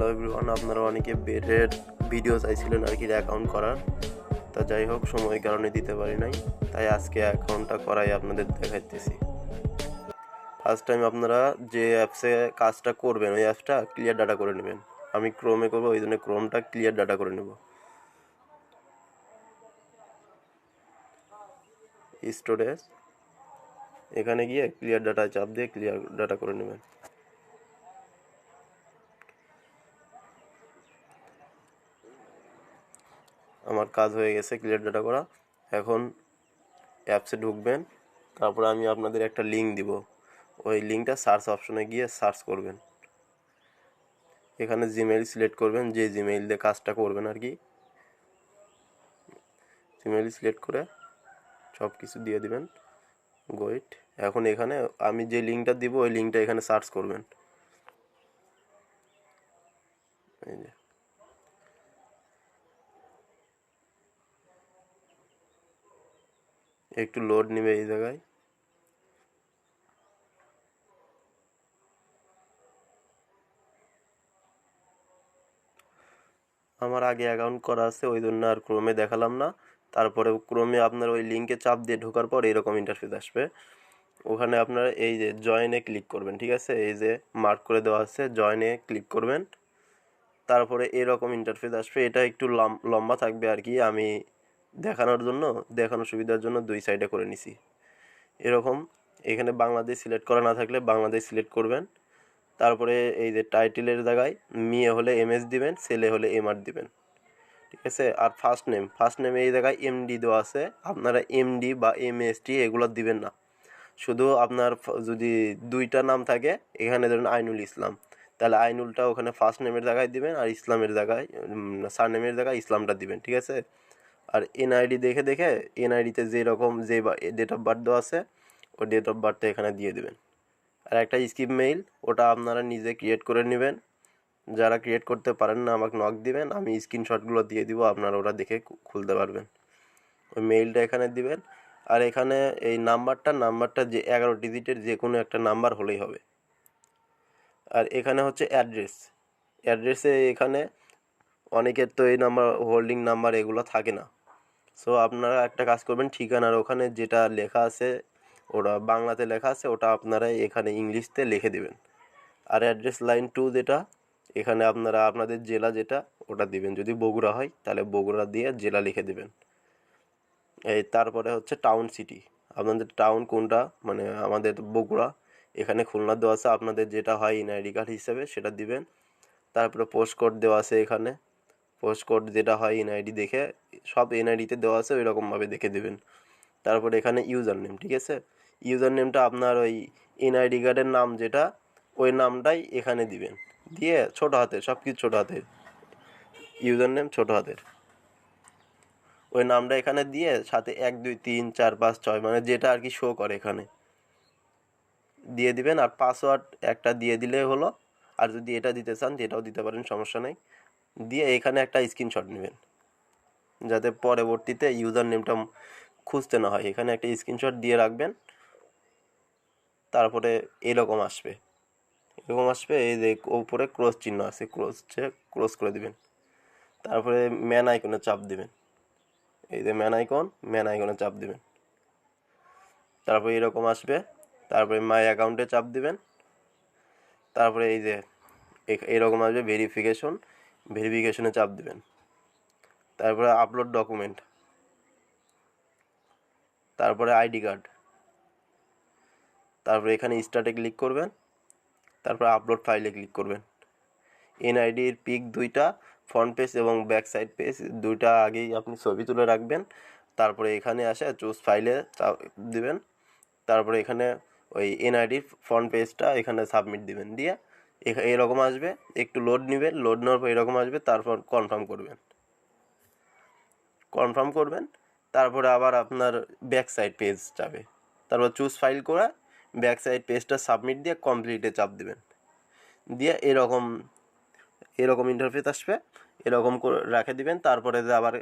Hello everyone, আপনারা অনেকে বেডের ভিডিও চাইছিলেন আর কি অ্যাকাউন্ট করার। তা যাই হোক, সময় কারণে দিতে পারি নাই। তাই আজকে অ্যাকাউন্টটা করাই আপনাদের দেখাইতেছি। ফার্স্ট টাইম আপনারা যে অ্যাপসে কাজটা করবেন, ওই অ্যাপসটা ক্লিয়ার ডাটা করে নেবেন। আমি ক্রোমে করব, ওই জন্য ক্রোমটা ক্লিয়ার ডাটা করে নেব। স্টোরেজ এখানে গিয়ে ক্লিয়ার ডাটা চাপ দিয়ে ক্লিয়ার ডাটা করে নেবেন। কাজ হয়ে গেছে ক্লিয়ার ডাটা করা। এখন অ্যাপসে ঢুকবেন, তারপরে আমি আপনাদের একটা লিঙ্ক দিব। ওই লিঙ্কটা সার্চ অপশনে গিয়ে সার্চ করবেন। এখানে জিমেইল সিলেক্ট করবেন, যে জিমেইল দিয়ে কাজটা করবেন আর কি। জিমেইল সিলেক্ট করে সব কিছু দিয়ে দিবেন গোয়েট এখন এখানে আমি যে লিঙ্কটা দিব, ওই লিঙ্কটা এখানে সার্চ করবেন। এই যে। একটু লোড নেবে এই জায়গায়। আমার আগে অ্যাকাউন্ট করা আছে, ওই জন্য আর ক্রোমে দেখালাম না। তারপরে ক্রোমে আপনার ওই লিঙ্কে চাপ দিয়ে ঢোকার পর এরকম ইন্টারফেস আসবে। ওখানে আপনারা এই যে জয়েনে ক্লিক করবেন, ঠিক আছে? এই যে মার্ক করে দেওয়া আছে জয়েনে ক্লিক করবেন। তারপরে এরকম ইন্টারফেস আসবে। এটা একটু লম- লম্বা থাকবে আর কি। আমি দেখানোর জন্য, দেখানোর সুবিধার জন্য দুই সাইডে করে নিছি। এরকম, এখানে বাংলাদেশ সিলেক্ট করা না থাকলে বাংলাদেশ সিলেক্ট করবেন। তারপরে এই যে টাইটেলের জায়গায় মেয়ে হলে এমএস দিবেন, ছেলে হলে এমআর দিবেন। ঠিক আছে? আর ফার্স্ট নেম ফার্স্ট নেম এই জায়গায় এমডি দেওয়া আছে। আপনারা এমডি বা এম এস এমএসটি এগুলো দিবেন না। শুধু আপনার যদি দুইটা নাম থাকে, এখানে ধরুন আইনুল ইসলাম। তাহলে আইনুলটা ওখানে ফার্স্ট নেমের জায়গায় দিবেন আর ইসলামের জায়গায় সার নেমের জায়গায় ইসলামটা দিবেন। ঠিক আছে? আর এনআইডি দেখে দেখে এনআইডিতে যেরকম যে ডেট অফ বার্থ দেওয়া আছে, ওই ডেট অফ বার্থটা এখানে দিয়ে দিবেন। আর একটা স্কিপ মেইল, ওটা আপনারা নিজে ক্রিয়েট করে নেবেন। যারা ক্রিয়েট করতে পারেন না, আমাকে নক দিবেন, আমি স্ক্রিনশটগুলো দিয়ে দিব, আপনারা ওটা দেখে খুলতে পারবেন। ওই মেইলটা এখানে দিবেন। আর এখানে এই নাম্বারটা নাম্বারটা যে এগারো ডিজিটের যে কোনো একটা নাম্বার হলেই হবে। আর এখানে হচ্ছে অ্যাড্রেস অ্যাড্রেসে এখানে অনেকের তো এই নাম্বার হোল্ডিং নাম্বার এগুলো থাকে না। সো আপনারা একটা কাজ করবেন, ঠিকানার ওখানে যেটা লেখা আছে, ওটা বাংলাতে লেখা আছে, ওটা আপনারা এখানে ইংলিশতে লিখে দেবেন। আর অ্যাড্রেস লাইন টু যেটা, এখানে আপনারা আপনাদের জেলা যেটা, ওটা দিবেন। যদি বগুড়া হয়, তাহলে বগুড়া দিয়ে জেলা লিখে দেবেন। এই তারপরে হচ্ছে টাউন সিটি আপনাদের টাউন কোনটা? মানে আমাদের বগুড়া। এখানে খুলনা দেওয়া আছে, আপনাদের যেটা হয়, এনআইডি কার্ড হিসেবে সেটা দিবেন। তারপরে পোস্ট কোড দেওয়া আছে এখানে। পোস্ট কোড যেটা হয় এনআইডি দেখে, সব এনআইডিতে দেওয়া আছে ওই রকমভাবে দেখে দেবেন। তারপরে এখানে ইউজার নেম ঠিক আছে? ইউজার নেমটা আপনার ওই এনআইডি কার্ডের নাম যেটা, ওই নামটাই এখানে দিবেন। দিয়ে ছোট হাতের সব কিছু ছোটো হাতের। ইউজার নেম ছোটো হাতের। ওই নামটা এখানে দিয়ে সাথে এক, দুই, তিন, চার, পাঁচ, ছয় মানে যেটা আর কি শো করে এখানে। দিয়ে দিবেন আর পাসওয়ার্ড একটা দিয়ে দিলে হলো, আর যদি এটা দিতে চান এটাও দিতে পারেন, সমস্যা নেই। দিয়ে এখানে একটা স্ক্রিনশট নেবেন। যাতে পরবর্তীতে ইউজার নেমটা খুঁজতে না হয়। এখানে একটা স্ক্রিনশট দিয়ে রাখবেন। তারপরে এরকম আসবে। এরকম আসবে, এই যে উপরে ক্রস চিহ্ন আছে ক্রস ক্রস করে দিবেন। তারপরে ম্যান আইকনে চাপ দিবেন। এই যে ম্যান আইকন ম্যান আইকনে চাপ দিবেন। তারপরে এরকম আসবে। তারপরে মাই অ্যাকাউন্টে চাপ দিবেন। তারপরে এই যে এরকম আসবে ভেরিফিকেশন ভেরিফিকেশনে চাপ দেবেন। তারপরে আপলোড ডকুমেন্ট তারপরে আইডি কার্ড তারপরে এখানে স্টার্টে ক্লিক করবেন, তারপরে আপলোড ফাইলে ক্লিক করবেন। এনআইডির পিক দুইটা ফ্রন্ট পেজ এবং ব্যাক সাইড পেজ দুইটা আগেই আপনি ছবি তুলে রাখবেন। তারপরে এখানে আসে চুজ ফাইলে চাপ দিবেন। তারপরে এখানে ওই এনআইডির ফ্রন্ট পেজটা এখানে সাবমিট দিবেন। দিয়ে এরকম আসবে, একটু লোড নেবেন লোড নেওয়ার পর এরকম আসবে, তারপর কনফার্ম করবেন। কনফার্ম করবেন, তারপরে আবার আপনার ব্যাক সাইড পেজ যাবে। তারপর চুজ ফাইল করে ব্যাক সাইড পেজটা সাবমিট দিয়ে কমপ্লিটে চাপ দিবেন। দিয়ে এরকম এরকম ইন্টারফেস আসবে, এরকম করে রেখে দিবেন, তারপরে আবার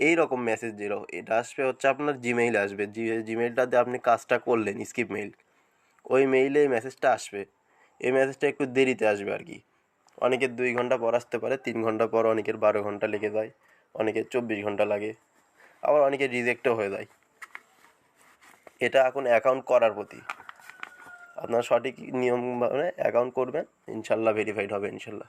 এই রকম মেসেজ দিল, এটা আসবে হচ্ছে আপনার জিমেইল আসবে। জিমেইলটাতে আপনি কাজটা করলেন স্কিপ মেইল ওই মেইলে মেসেজটা আসবে। এই মেসেজটা একটু দেরিতে আসবে আর কি। অনেকের দুই ঘণ্টা পর আসতে পারে, তিন ঘণ্টা পর অনেকের বারো ঘণ্টা লেগে যায় অনেকের চব্বিশ ঘণ্টা লাগে, আবার অনেকের রিজেক্টও হয়ে যায়। এটা এখন অ্যাকাউন্ট করার প্রতি। আপনার সঠিক নিয়ম মানে অ্যাকাউন্ট করবেন, ইনশাল্লাহ ভেরিফাইড হবে, ইনশাল্লাহ।